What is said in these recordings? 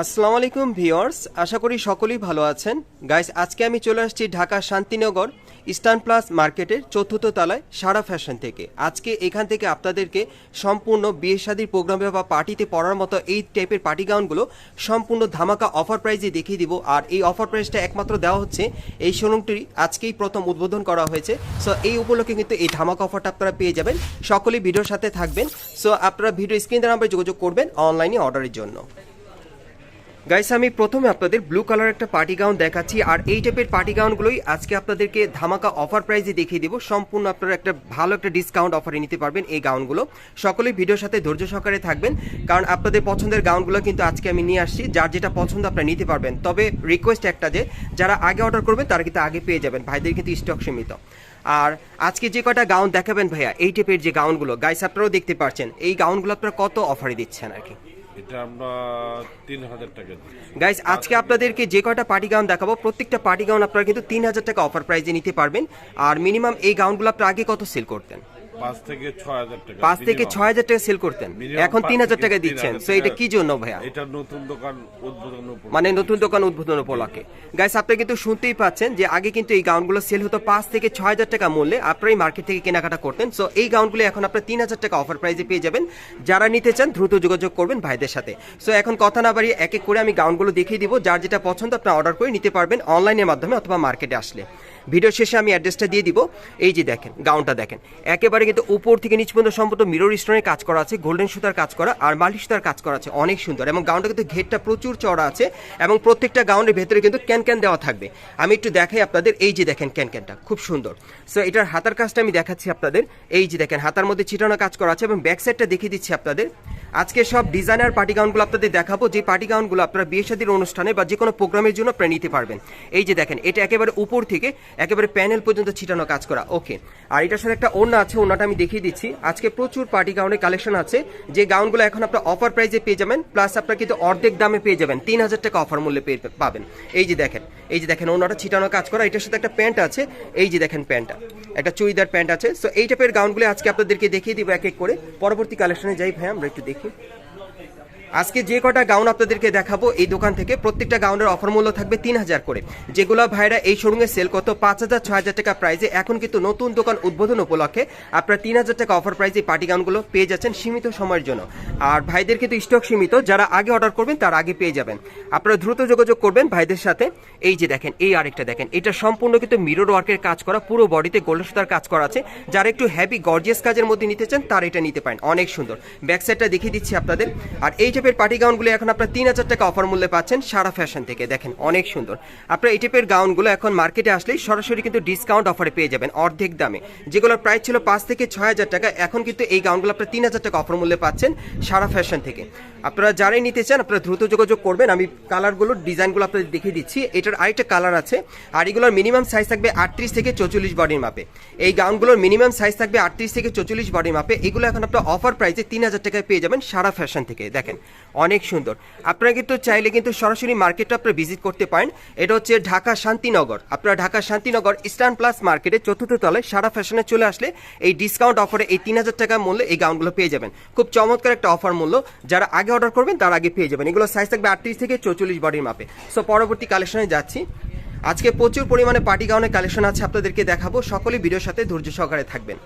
আসসালামু আলাইকুম ভিওর্স আশা করি সকলেই ভালো আছেন। গাইস, আজকে আমি চলে আসছি ঢাকা শান্তিনগর ইস্টার্ন প্লাস মার্কেটের চতুর্থ তলায় সারা ফ্যাশন থেকে। আজকে এখান থেকে আপনাদেরকে সম্পূর্ণ বিয়ে শাদীর প্রোগ্রামে বা পার্টিতে পড়ার মতো এই টাইপের পার্টি গাউনগুলো সম্পূর্ণ ধামাকা অফার প্রাইজে দেখিয়ে দিব। আর এই অফার প্রাইসটা একমাত্র দেওয়া হচ্ছে এই শোরুমটি আজকেই প্রথম উদ্বোধন করা হয়েছে। সো, এই উপলক্ষে কিন্তু এই ধামাকা অফারটা আপনারা পেয়ে যাবেন। সকলেই ভিডিওর সাথে থাকবেন। সো, আপনারা ভিডিও স্ক্রিনের নাম্বারে যোগাযোগ করবেন অনলাইনে অর্ডারের জন্য। গাইস আমি প্রথমে আপনাদের ব্লু কালার একটা পার্টি গাউন দেখাচ্ছি, আর এই টাইপের পার্টি গাউনগুলোই আজকে আপনাদেরকে ধামাকা অফার প্রাইজে দেখিয়ে দিব। সম্পূর্ণ আপনারা একটা ভালো একটা ডিসকাউন্ট অফারে নিতে পারবেন এই গাউনগুলো সকলেই ভিডিওর সাথে ধৈর্য সহকারে থাকবেন, কারণ আপনাদের পছন্দের গাউনগুলো কিন্তু আজকে আমি নিয়ে আসছি, যার যেটা পছন্দ আপনারা নিতে পারবেন। তবে রিকোয়েস্ট একটা যে, যারা আগে অর্ডার করবেন, তারা কিন্তু আগে পেয়ে যাবেন, ভাইদের কিন্তু স্টক সীমিত। আর আজকে যে কটা গাউন দেখাবেন ভাইয়া, এই টাইপের যে গাউনগুলো গাইস আপনারাও দেখতে পাচ্ছেন এই গাউনগুলো আপনারা কত অফারে দিচ্ছেন আর কি? এটা গাইস আজকে আপনাদেরকে যে কয়টা পার্টি গাউন দেখাবো, প্রত্যেকটা পার্টি গাউন আপনারা কিন্তু তিন হাজার টাকা অফার প্রাইজে নিতে পারবেন। আর মিনিমাম এই গাউনগুলো আপনারা আগে কত সেল করতেন? পাঁচ থেকে ছয় হাজার টাকা থেকে সেল করতেন। এখন পাঁচ তিন হাজার থেকে টাকা দিচ্ছেন। তো এটা কি জন্য ভাইয়া? এটা নতুন দোকান উদ্বোধন মানে নতুন দোকান উদ্বোধন উপলক্ষে। গাইস আপনি কিন্তু শুনতেই পাচ্ছেন যে আগে কিন্তু এই গাউনগুলো সেল হতো পাঁচ থেকে ছয় হাজার টাকা মূল্যে। আপনারাই মার্কেট থেকে কেনাকাটা করতেন। সো এই গাউনগুলো এখন আপনার তিন হাজার টাকা অফার প্রাইজে পেয়ে যাবেন। যারা নিতে চান দ্রুত যোগাযোগ করবেন ভাইদের সাথে। সো এখন কথা না বাড়িয়ে এক এক করে আমি গাউনগুলো দেখিয়ে দিব। যার যেটা পছন্দ আপনি অর্ডার করে নিতে পারবেন অনলাইনের মাধ্যমে অথবা মার্কেটে আসলে। ভিডিও শেষে আমি অ্যাড্রেসটা দিয়ে দিব। এই যে দেখেন গাউনটা দেখেন। একেবারে কিন্তু উপর থেকে নিচ পর্যন্ত সম্পূর্ণ মিরর স্টোনের কাজ করা আছে গোল্ডেন সুতার কাজ করা, আর মাল্টি সুতার কাজ করা আছে, অনেক সুন্দর। এবং গাউনটা কিন্তু ঘেরটা প্রচুর চড়া আছে, এবং প্রত্যেকটা গাউনের ভেতরে কিন্তু ক্যান ক্যান দেওয়া থাকবে। আমি একটু দেখাই আপনাদের, এই যে দেখেন ক্যান ক্যানটা খুব সুন্দর। সো এটার হাতার কাজটা আমি দেখাচ্ছি আপনাদের। এই যে দেখেন, হাতার মধ্যে ছিটানো কাজ করা আছে, এবং ব্যাক সাইডটা দেখিয়ে দিচ্ছি আপনাদের। আজকে সব ডিজাইনার পার্টি গাউনগুলো আপনাদের দেখাবো, যে পার্টি গাউনগুলো আপনারা বিয়ে শাদীর অনুষ্ঠানে বা যে কোনো প্রোগ্রামের জন্য আপনারা নিতে পারবেন। এই যে দেখেন, এটা একেবারে উপর থেকে একেবারে প্যানেল পর্যন্ত ছিটানো কাজ করা, ওকে। আর এটার সাথে একটা ওড়না আছে, ওড়নাটা আমি দেখিয়ে দিচ্ছি। আজকে প্রচুর পার্টি গাউনের কালেকশন আছে। যে গাউনগুলো এখন আপনার অফার প্রাইজে পেয়ে যাবেন প্লাস আপনার কিন্তু অর্ধেক দামে পেয়ে যাবেন, তিন হাজার টাকা অফার মূল্যে পেয়ে পাবেন। এই যে দেখেন, এই যে দেখেন ওড়নাটা ছিটানো কাজ করা। এটার সাথে একটা প্যান্ট আছে, এই যে দেখেন প্যান্টটা একটা চুড়িদার প্যান্ট আছে। সো এই টাইপের গাউনগুলো আজকে আপনাদেরকে দেখিয়ে দিব এক এক করে। পরবর্তী কালেকশনে যাই ভাই, আমরা একটু দেখি। আজকে যে কটা গাউন আপনাদেরকে দেখাবো, এই দোকান থেকে প্রত্যেকটা গাউনের অফার মূল্য থাকবে তিন হাজার করে। যেগুলো ভাইরা এই শোরুমে সেল করতো, পাঁচ হাজার, ছয় হাজার টাকা প্রাইজে এখন কিন্তু নতুন দোকান উদ্বোধন উপলক্ষে আপনারা তিন হাজার টাকা অফার প্রাইজে পার্টি গাউনগুলো পেয়ে যাচ্ছেন সীমিত সময়ের জন্য। আর ভাইদের কিন্তু স্টক সীমিত, যারা আগে অর্ডার করবেন তার আগে পেয়ে যাবেন। আপনারা দ্রুত যোগাযোগ করবেন ভাইদের সাথে। এই যে দেখেন, এই আরেকটা দেখেন, এটা সম্পূর্ণ কিন্তু মিরর ওয়ার্কের কাজ করা, পুরো বডিতে গোল্ডেন সুতার কাজ করা আছে। যারা একটু হ্যাভি গর্জিয়াস কাজের মধ্যে নিতে চান, তারা এটা নিতে পারেন, অনেক সুন্দর। ব্যাক সাইডটা দেখিয়ে দিচ্ছি আপনাদের। আর এই টাইপের পার্টি গাউনগুলো এখন আপনার তিন হাজার টাকা অফার মূল্যে পাচ্ছেন সারা ফ্যাশন থেকে। দেখেন, অনেক সুন্দর। আপনার এই টাইপের গাউনগুলো এখন মার্কেটে আসলেই সরাসরি কিন্তু ডিসকাউন্ট অফারে পেয়ে যাবেন অর্ধেক দামে। যেগুলোর প্রাইস ছিল পাঁচ থেকে ছয় হাজার টাকা, এখন কিন্তু এই গাউনগুলো আপনার তিন হাজার টাকা অফার মূল্যে পাচ্ছেন সারা ফ্যাশন থেকে। আপনারা যারাই নিতে চান, আপনারা দ্রুত যোগাযোগ করবেন। আমি কালারগুলো ডিজাইনগুলো আপনাদের দেখিয়ে দিচ্ছি। এটার আরেকটা কালার আছে। আর এগুলোর মিনিমাম সাইজ থাকবে আটত্রিশ থেকে চৌচল্লিশ বডির মাপে এই গাউনগুলোর মিনিমাম সাইজ থাকবে আটত্রিশ থেকে চৌচল্লিশ বডির মাপে এগুলো এখন আপনার অফার প্রাইসে তিন হাজার টাকায় পেয়ে যাবেন সারা ফ্যাশন থেকে। দেখেন অনেক সুন্দর। আপনারা কিন্তু চাইলে কিন্তু সরাসরি মার্কেটটা আপনারা ভিজিট করতে পারেন। এটা হচ্ছে ঢাকা শান্তিনগর। আপনারা ঢাকা শান্তিনগর ইস্টার্ন প্লাস মার্কেটে চতুর্থ তলে সারা ফ্যাশনে চলে আসলে এই ডিসকাউন্ট অফারে এই তিন হাজার টাকা মূল্যে এই গাউনগুলো পেয়ে যাবেন। খুব চমৎকার একটা অফার মূল্য। যারা আগে অর্ডার করবেন, তার আগে পেয়ে যাবেন। এগুলো সাইজ থাকবে আটত্রিশ থেকে চৌচল্লিশ বডির মাপে। সো পরবর্তী কালেকশনে যাচ্ছি। আজকে প্রচুর পরিমাণে পার্টি গাউনের কালেকশন আছে আপনাদেরকে দেখাবো। সকলে ভিডিওর সাথে ধৈর্য সহকারে থাকবেন।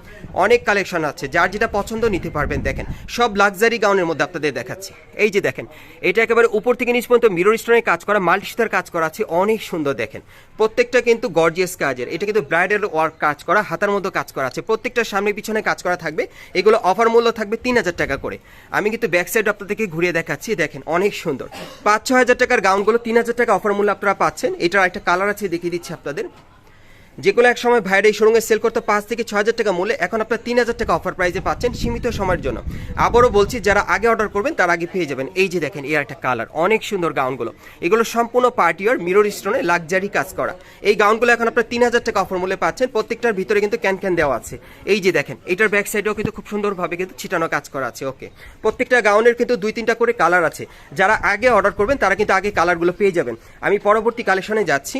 অনেক কালেকশন আছে, যার যেটা পছন্দ নিতে পারবেন। দেখেন, সব লাক্সারি গাউনের মধ্যে আপনাদের দেখাচ্ছি। এই যে দেখেন, এটা একেবারে উপর থেকে নিচ পর্যন্ত মিরর স্টোনের কাজ করা মাল্টি সুতার কাজ করা আছে, অনেক সুন্দর দেখেন। প্রত্যেকটা কিন্তু গর্জিয়াস কাজের, এটা কিন্তু ব্রাইডাল ওয়ার্ক কাজ করা, হাতার মধ্যে কাজ করা আছে। প্রত্যেকটা সামনে পিছনে কাজ করা থাকবে, এগুলো অফার মূল্য থাকবে তিন হাজার টাকা করে। আমি কিন্তু ব্যাক সাইড আপনাদেরকে ঘুরিয়ে দেখাচ্ছি, দেখেন, অনেক সুন্দর। পাঁচ ছ হাজার টাকার গাউনগুলো তিন হাজার টাকা অফার মূল্য আপনারা পাচ্ছেন। এটার একটা কালার আছে দেখিয়ে দিচ্ছি আপনাদের। যেগুলো এক সময় ভাইয়ের এই শোরুমে সেল করতে পাঁচ থেকে ছ হাজার টাকা মূল্যে এখন আপনার তিন হাজার টাকা অফার প্রাইসে পাচ্ছেন সীমিত সময়ের জন্য। আবারও বলছি, যারা আগে অর্ডার করবেন, তার আগে পেয়ে যাবেন। এই যে দেখেন, এর একটা কালার অনেক সুন্দর গাউনগুলো এগুলো সম্পূর্ণ পার্টিয়ার মিরর স্টোনে লাক্সারি কাজ করা। এই গাউনগুলো এখন আপনার তিন হাজার টাকা অফার মূল্যে পাচ্ছেন। প্রত্যেকটার ভিতরে কিন্তু ক্যান ক্যান দেওয়া আছে। এই যে দেখেন, এটার ব্যাক সাইডেও কিন্তু খুব সুন্দরভাবে কিন্তু ছিটানো কাজ করা আছে। ওকে প্রত্যেকটা গাউনের কিন্তু দুই তিনটা করে কালার আছে। যারা আগে অর্ডার করবেন, তারা কিন্তু আগে কালারগুলো পেয়ে যাবেন। আমি পরবর্তী কালেকশনে যাচ্ছি।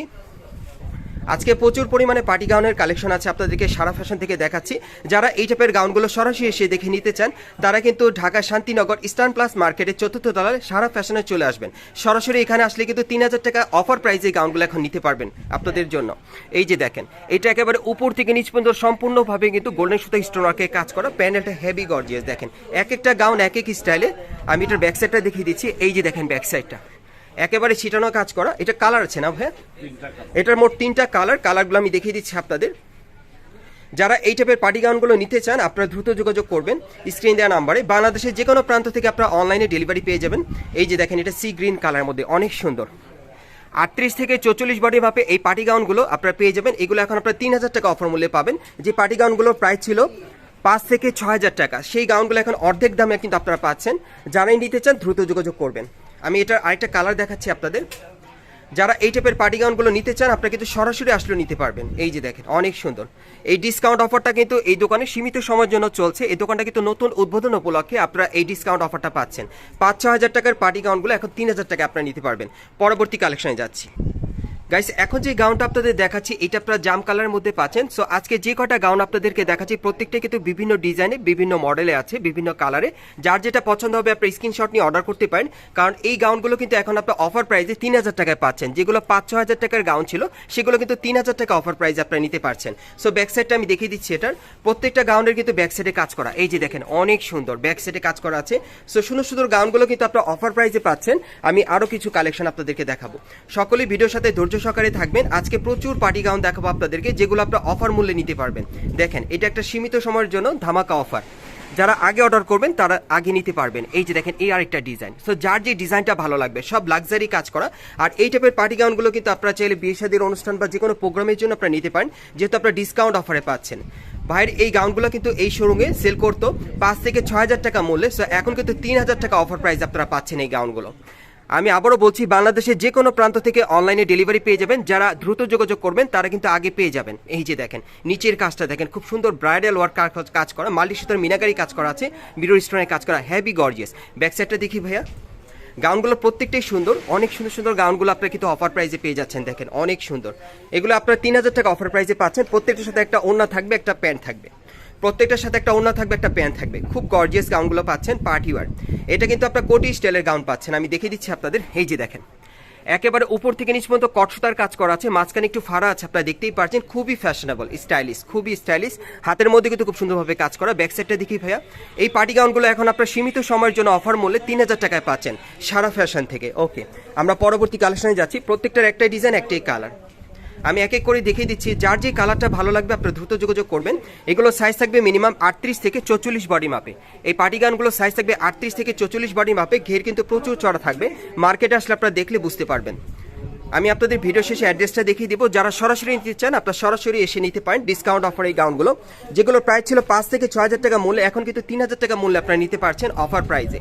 আজকে প্রচুর পরিমাণে পার্টি গাউনের কালেকশন আছে আপনাদেরকে সারা ফ্যাশন থেকে দেখাচ্ছি। যারা এই টাইপের গাউনগুলো সরাসরি এসে দেখে নিতে চান, তারা কিন্তু ঢাকা শান্তিনগর ইস্টার্ন প্লাস মার্কেটের চতুর্থ তলায় সারা ফ্যাশনে চলে আসবেন। সরাসরি এখানে আসলে কিন্তু তিন হাজার টাকা অফার প্রাইসে গাউনগুলো এখন নিতে পারবেন আপনাদের জন্য। এই যে দেখেন, এটা একেবারে উপর থেকে নিচ পর্যন্ত সম্পূর্ণভাবে কিন্তু গোল্ডেন সুতা স্টোনারকে কাজ করা প্যানেলটা হেভি গর্জিয়াস দেখেন। এক একটা গাউন এক এক স্টাইলে আমি এটার ব্যাক সাইডটা দেখিয়ে দিচ্ছি। এই যে দেখেন ব্যাক সাইডটা একেবারে ছিটানো কাজ করা। এটা কালার আছে না ভাই এটার মোট তিনটা কালার কালারগুলো আমি দেখিয়ে দিচ্ছি আপনাদের। যারা এই টাইপের পার্টি গাউনগুলো নিতে চান, আপনারা দ্রুত যোগাযোগ করবেন স্ক্রিন দেওয়া নাম্বারে। বাংলাদেশের যে কোনো প্রান্ত থেকে আপনারা অনলাইনে ডেলিভারি পেয়ে যাবেন। এই যে দেখেন, এটা সি গ্রিন কালার মধ্যে, অনেক সুন্দর। আটত্রিশ থেকে চৌচল্লিশ বডি মাপে এই পার্টি গাউনগুলো আপনারা পেয়ে যাবেন। এগুলো এখন আপনারা তিন হাজার টাকা অফার মূল্যে পাবেন। যে পার্টি গাউনগুলোর প্রাইস ছিল পাঁচ থেকে ছ হাজার টাকা। সেই গাউনগুলো এখন অর্ধেক দামে কিন্তু আপনারা পাচ্ছেন। যারাই নিতে চান, দ্রুত যোগাযোগ করবেন। আমি এটার আরেকটা কালার দেখাচ্ছি আপনাদের। যারা এই টাইপের পার্টি গাউনগুলো নিতে চান, আপনারা কিন্তু সরাসরি আসলে নিতে পারবেন। এই যে দেখেন, অনেক সুন্দর। এই ডিসকাউন্ট অফারটা কিন্তু এই দোকানে সীমিত সময়ের জন্য চলছে। এই দোকানটা কিন্তু নতুন উদ্বোধন উপলক্ষে আপনারা এই ডিসকাউন্ট অফারটা পাচ্ছেন। পাঁচ ছ হাজার টাকার পার্টি গাউনগুলো এখন তিন হাজার টাকা আপনারা নিতে পারবেন। পরবর্তী কালেকশনে যাচ্ছি। গাইস এখন যে গাউনটা আপনাদের দেখাচ্ছি, এটা আপনারা জাম কালারের মধ্যে পাচ্ছেন। সো আজকে যে কটা গাউন আপনাদেরকে দেখাচ্ছি প্রত্যেকটা কিন্তু বিভিন্ন ডিজাইনে বিভিন্ন মডেলে আছে, বিভিন্ন কালারে যার যেটা পছন্দ হবে আপনার স্ক্রিনশট নিয়ে অর্ডার করতে পারেন। কারণ এই গাউনগুলো কিন্তু এখন আপনার অফার প্রাইসে তিন হাজার টাকায় পাচ্ছেন। যেগুলো পাঁচ ছ হাজার টাকার গাউন ছিল, সেগুলো কিন্তু তিন হাজার টাকা অফার প্রাইসে আপনারা নিতে পারছেন। সো ব্যাক সাইডটা আমি দেখিয়ে দিচ্ছি এটার। প্রত্যেকটা গাউনের কিন্তু ব্যাক সাইডে কাজ করা। এই যে দেখেন, অনেক সুন্দর ব্যাক সাইডে কাজ করা আছে। সো সুন্দর সুন্দর গাউনগুলো কিন্তু আপনারা অফার প্রাইসে পাচ্ছেন। আমি আরও কিছু কালেকশন আপনাদেরকে দেখাবো। সকলেই ভিডিওর সাথে ধৈর্য সহকারে থাকবেন, আজকে প্রচুর পার্টি গাউন দেখাবো আপনাদেরকে, যেগুলো আপনারা অফার মূল্যে নিতে পারবেন। দেখেন, এটা একটা সীমিত সময়ের জন্য ধামাকা অফার যারা আগে অর্ডার করবেন, তারা আগে নিতে পারবেন। এই যে দেখেন, এই আরেকটা ডিজাইন সো যার যে ডিজাইনটা ভালো লাগবে, সব লাক্সারি কাজ করা। আর এই টাইপের পার্টি গাউনগুলো কিন্তু আপনারা চাইলে বিয়ে শাদীর অনুষ্ঠান বা যে কোনো প্রোগ্রামের জন্য আপনারা নিতে পারেন, যেহেতু আপনারা ডিসকাউন্ট অফারে পাচ্ছেন। ভাইয়ের এই গাউনগুলো কিন্তু এই শোরুমে সেল করতো পাঁচ থেকে ছয় হাজার টাকা মূল্যে। সো এখন কিন্তু তিন হাজার টাকা অফার প্রাইস আপনারা পাচ্ছেন এই গাউনগুলো। আমি আবারও বলছি, বাংলাদেশের যে কোনো প্রান্ত থেকে অনলাইনে ডেলিভারি পেয়ে যাবেন। যারা দ্রুত যোগাযোগ করবেন, তারা কিন্তু আগে পেয়ে যাবেন। এই যে দেখেন, নিচের কাজটা দেখেন, খুব সুন্দর ব্রাইডাল ওয়ার্ক কাজ করা মাল্টি সুতার মিনাকারি কাজ করা আছে মিরর স্টোনের কাজ করা হ্যাভি গর্জিয়াস ব্যাক সাইডটা দেখি ভাইয়া। গাউনগুলো প্রত্যেকটাই সুন্দর, অনেক সুন্দর সুন্দর গাউনগুলো আপনারা কিন্তু অফার প্রাইজে পেয়ে যাচ্ছেন, দেখেন, অনেক সুন্দর। এগুলো আপনারা তিন হাজার টাকা অফার প্রাইজে পাচ্ছেন, প্রত্যেকটার সাথে একটা ওড়না থাকবে, একটা প্যান্ট থাকবে। প্রত্যেকটার সাথে একটা ওড়না থাকবে, একটা প্যান্ট থাকবে। খুব গর্জিয়াস গাউনগুলো পাচ্ছেন পার্টি ওয়ার এটা কিন্তু আপনার কোটি স্টাইলের গাউন পাচ্ছেন। আমি দেখিয়ে দিচ্ছি আপনাদের। এই যে দেখেন, একেবারে উপর থেকে নিচ পর্যন্ত কটসুতার কাজ করা আছে। মাঝখানে একটু ফাড়া আছে, আপনারা দেখতেই পারছেন। খুবই ফ্যাশনেবল স্টাইলিশ খুবই স্টাইলিশ হাতের মধ্যে কিন্তু খুব সুন্দরভাবে কাজ করা। ব্যাক সাইডটা দেখি ভাইয়া। এই পার্টি গাউনগুলো এখন আপনার সীমিত সময়ের জন্য অফার মূল্যে তিন হাজার টাকায় পাচ্ছেন সারা ফ্যাশন থেকে। ওকে আমরা পরবর্তী কালেকশনে যাচ্ছি। প্রত্যেকটার একটাই ডিজাইন একটাই কালার আমি এক এক করে দেখিয়ে দিচ্ছি, যার যে কালারটা ভালো লাগবে আপনারা দ্রুত যোগাযোগ করবেন। এগুলো সাইজ থাকবে মিনিমাম আটত্রিশ থেকে চৌচল্লিশ বডি মাপে এই পার্টি গানগুলো সাইজ থাকবে আটত্রিশ থেকে চৌচল্লিশ বডি মাপে ঘের কিন্তু প্রচুর চড়া থাকবে। মার্কেটে আসলে আপনারা দেখলে বুঝতে পারবেন। আমি আপনাদের ভিডিও শেষে অ্যাড্রেসটা দেখিয়ে দিব। যারা সরাসরি নিতে চান, আপনারা সরাসরি এসে নিতে পারেন ডিসকাউন্ট অফার এই গাউনগুলো যেগুলো প্রাইস ছিল পাঁচ থেকে ছয় হাজার টাকা মূল্যে, এখন কিন্তু তিন হাজার টাকা মূল্যে আপনারা নিতে পারছেন অফার প্রাইজে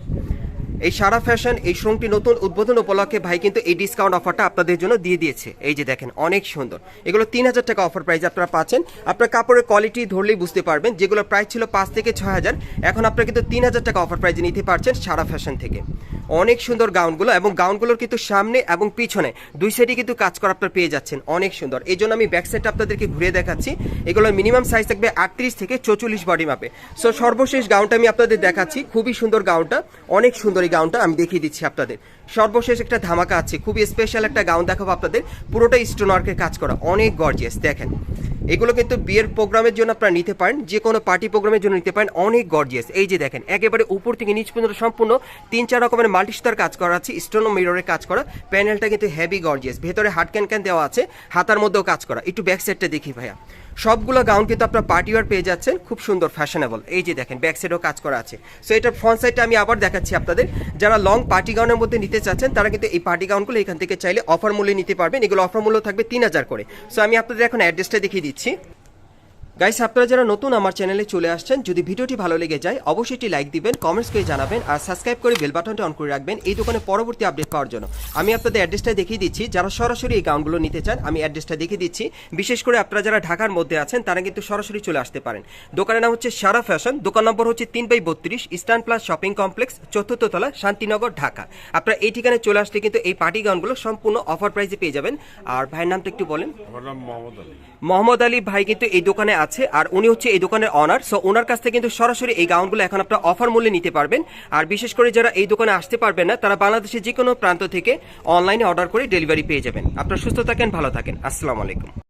এই সারা ফ্যাশন, এই শোরুমটি নতুন উদ্বোধন উপলক্ষে ভাই কিন্তু এই ডিসকাউন্ট অফারটা আপনাদের জন্য দিয়ে দিয়েছে। এই যে দেখেন, অনেক সুন্দর। এগুলো তিন হাজার টাকা অফার প্রাইস আপনারা পাচ্ছেন। আপনার কাপড়ের কোয়ালিটি ধরলেই বুঝতে পারবেন যেগুলো প্রাইস ছিল পাঁচ থেকে ছয় হাজার। এখন আপনারা কিন্তু তিন হাজার টাকা অফার প্রাইজে নিতে পারছেন সারা ফ্যাশন থেকে। অনেক সুন্দর গাউনগুলো এবং গাউনগুলোর কিন্তু সামনে এবং পিছনে দুই সাইডে কিন্তু কাজ করা আপনারা পেয়ে যাচ্ছেন। অনেক সুন্দর। এই জন্য আমি ব্যাক সাইডটা আপনাদেরকে ঘুরে দেখাচ্ছি। এগুলোর মিনিমাম সাইজ থাকবে আটত্রিশ থেকে চৌচল্লিশ বডি মাপে সো সর্বশেষ গাউনটা আমি আপনাদের দেখাচ্ছি। খুবই সুন্দর গাউনটা। অনেক সুন্দর এই গাউনটা আমি দেখিয়ে দিচ্ছি আপনাদের। সর্বশেষ একটা ধামাকা আছে। খুবই স্পেশাল একটা গাউন দেখাবো আপনাদের। পুরোটাই স্টোন ওয়ার্কের কাজ করা। অনেক গর্জিয়াস দেখেন। এগুলো কিন্তু বিয়ের প্রোগ্রামের জন্য আপনারা নিতে পারেন, যে কোনো পার্টি প্রোগ্রামের জন্য নিতে পারেন, অনেক গর্জিয়াস এই যে দেখেন, একেবারে উপর থেকে নিচ পর্যন্ত সম্পূর্ণ তিন চার রকমের মাল্টিস্টার কাজ করা আছে স্টোন মিররের কাজ করা। প্যানেলটা কিন্তু হেভি গর্জিয়াস ভেতরে হাট ক্যান ক্যান দেওয়া আছে, হাতার মধ্যেও কাজ করা। একটু ব্যাক সাইডটা দেখি ভাইয়া। সবগুলো গাউন কিন্তু আপনার পার্টিওয়ার পেয়ে যাচ্ছেন, খুব সুন্দর ফ্যাশনেবল এই যে দেখেন ব্যাক সাইডেও কাজ করা আছে। সো এটার ফ্রন্ট সাইডটা আমি আবার দেখাচ্ছি আপনাদের। যারা লং পার্টি গাউনের মধ্যে নিতে চাচ্ছেন, তারা কিন্তু এই পার্টি গাউনগুলো এখান থেকে চাইলে অফার মূল্যে নিতে পারবেন। এগুলো অফার মূল্য থাকবে তিন হাজার করে। সো আমি আপনাদের এখন অ্যাড্রেসটা দেখিয়ে দিচ্ছি। গাইস আপনারা যারা নতুন আমার চ্যানেলে চলে আসছেন যদি ভিডিওটি ভালো লেগে যায় অবশ্যই একটি লাইক দিবেন কমেন্টস করে জানাবেন আর সাবস্ক্রাইব করে বেল বাটনটা অন করে রাখবেন এই দোকানে পরবর্তী আপডেট পাওয়ার জন্য। আমি আপনাদের অ্যাড্রেসটা দেখিয়ে দিচ্ছি যারা সরাসরি এই গাউনগুলো নিতে চান আমি অ্যাড্রেসটা দেখিয়ে দিচ্ছি। বিশেষ করে আপনারা যারা ঢাকার মধ্যে আছেন তারা কিন্তু সরাসরি চলে আসতে পারেন। দোকানের নাম হচ্ছে সারা ফ্যাশন দোকান নম্বর হচ্ছে তিন বাই বত্রিশ ইস্টার্ন প্লাস শপিং কমপ্লেক্স চতুর্থ তলা শান্তিনগর ঢাকা। আপনারা এই ঠিকানায় চলে আসলে কিন্তু এই পার্টি গাউনগুলো সম্পূর্ণ অফার প্রাইসে পেয়ে যাবেন। আর ভাইয়ের নামটা একটু বলেন। মোহাম্মদ আলী ভাই কিন্তু এই দোকানে আছে, আর উনি হচ্ছে এই দোকানের অনার সো ওনার কাছ থেকে কিন্তু সরাসরি এই গাউনগুলো এখন আপনারা অফার মূল্যে নিতে পারবেন। আর বিশেষ করে যারা এই দোকানে আসতে পারবেন না, তারা বাংলাদেশের যে কোনো প্রান্ত থেকে অনলাইনে অর্ডার করে ডেলিভারি পেয়ে যাবেন। আপনারা সুস্থ থাকেন, ভালো থাকেন। আসসালামু আলাইকুম।